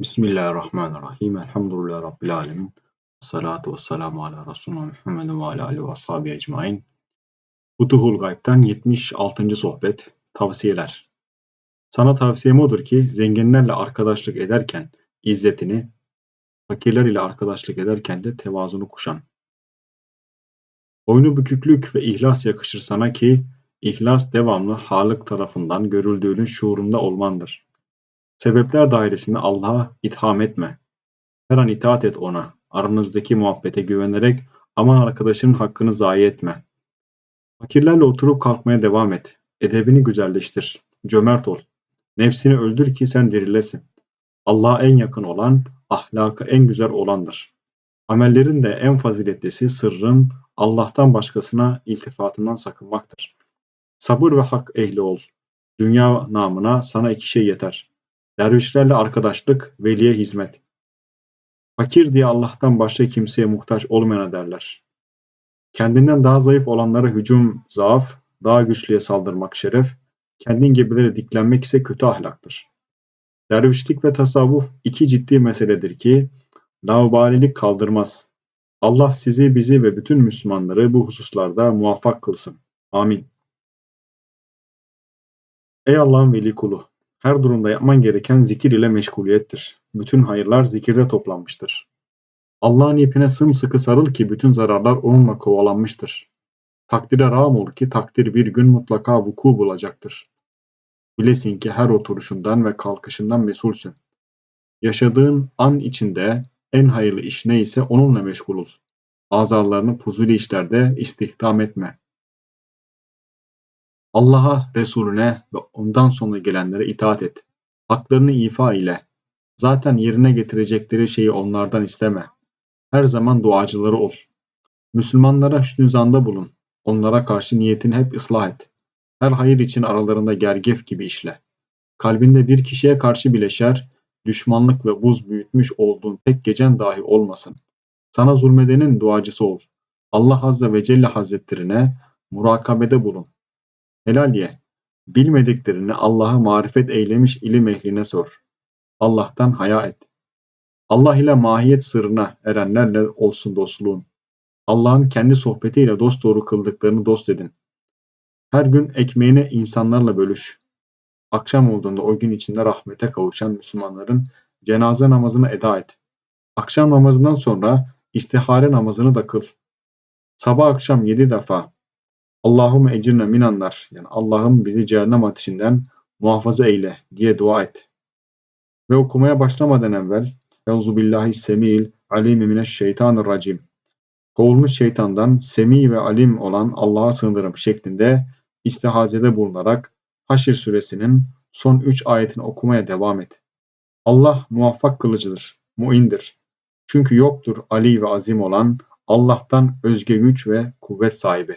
Bismillahirrahmanirrahim. Elhamdülillahi Rabbil alemin. Salatu ve selamu ala Resulüne Muhammedin ve ala alihi ve ashabi ecmain. Futuhul Gayb'den 76. sohbet. Tavsiyeler. Sana tavsiyem odur ki zenginlerle arkadaşlık ederken izzetini, fakirler ile arkadaşlık ederken de tevazunu kuşan. Boynu büküklük ve ihlas yakışır sana ki ihlas devamlı Halık tarafından görüldüğünün şuurunda olmandır. Sebepler dairesinde Allah'a itham etme. Her an itaat et ona. Aranızdaki muhabbete güvenerek aman arkadaşının hakkını zayi etme. Fakirlerle oturup kalkmaya devam et. Edebini güzelleştir. Cömert ol. Nefsini öldür ki sen dirilesin. Allah'a en yakın olan, ahlakı en güzel olandır. Amellerin de en faziletlisi sırrın Allah'tan başkasına iltifatından sakınmaktır. Sabır ve hak ehli ol. Dünya namına sana iki şey yeter. Dervişlerle arkadaşlık, veliye hizmet. Fakir diye Allah'tan başka kimseye muhtaç olmayana derler. Kendinden daha zayıf olanlara hücum zaaf, daha güçlüye saldırmak şeref, kendin gibilere diklenmek ise kötü ahlaktır. Dervişlik ve tasavvuf iki ciddi meseledir ki, laubalilik kaldırmaz. Allah sizi, bizi ve bütün Müslümanları bu hususlarda muvaffak kılsın. Amin. Ey Allah'ın veli kulu! Her durumda yapman gereken zikir ile meşguliyettir. Bütün hayırlar zikirde toplanmıştır. Allah'ın ipine sımsıkı sarıl ki bütün zararlar onunla kovalanmıştır. Takdire rağm ol ki takdir bir gün mutlaka vuku bulacaktır. Bilesin ki her oturuşundan ve kalkışından mesulsün. Yaşadığın an içinde en hayırlı iş neyse onunla meşgul ol. Azalarını fuzuli işlerde istihdam etme. Allah'a, Resulüne ve ondan sonra gelenlere itaat et. Haklarını ifa ile. Zaten yerine getirecekleri şeyi onlardan isteme. Her zaman duacıları ol. Müslümanlara hüsnü zanda bulun. Onlara karşı niyetini hep ıslah et. Her hayır için aralarında gergef gibi işle. Kalbinde bir kişiye karşı bile şer, düşmanlık ve buz büyütmüş olduğun tek gecen dahi olmasın. Sana zulmedenin duacısı ol. Allah Azze ve Celle Hazretlerine murakabede bulun. Helal ye. Bilmediklerini Allah'a marifet eylemiş ilim ehline sor. Allah'tan haya et. Allah ile mahiyet sırrına erenlerle olsun dostluğun. Allah'ın kendi sohbetiyle dost doğru kıldıklarını dost edin. Her gün ekmeğini insanlarla bölüş. Akşam olduğunda o gün içinde rahmete kavuşan Müslümanların cenaze namazını eda et. Akşam namazından sonra istihare namazını da kıl. Sabah akşam yedi defa Allahümme ecirne minanlar yani Allah'ım bizi cehennem ateşinden muhafaza eyle diye dua et. Ve okumaya başlamadan evvel Euzu billahi semil alim mineşşeytanirracim. Kovulmuş şeytandan semi ve alim olan Allah'a sığınırım şeklinde istihazede bulunarak Haşr suresinin son 3 ayetini okumaya devam et. Allah muvaffak kılıcıdır, muindir. Çünkü yoktur Ali ve azim olan Allah'tan özge güç ve kuvvet sahibi.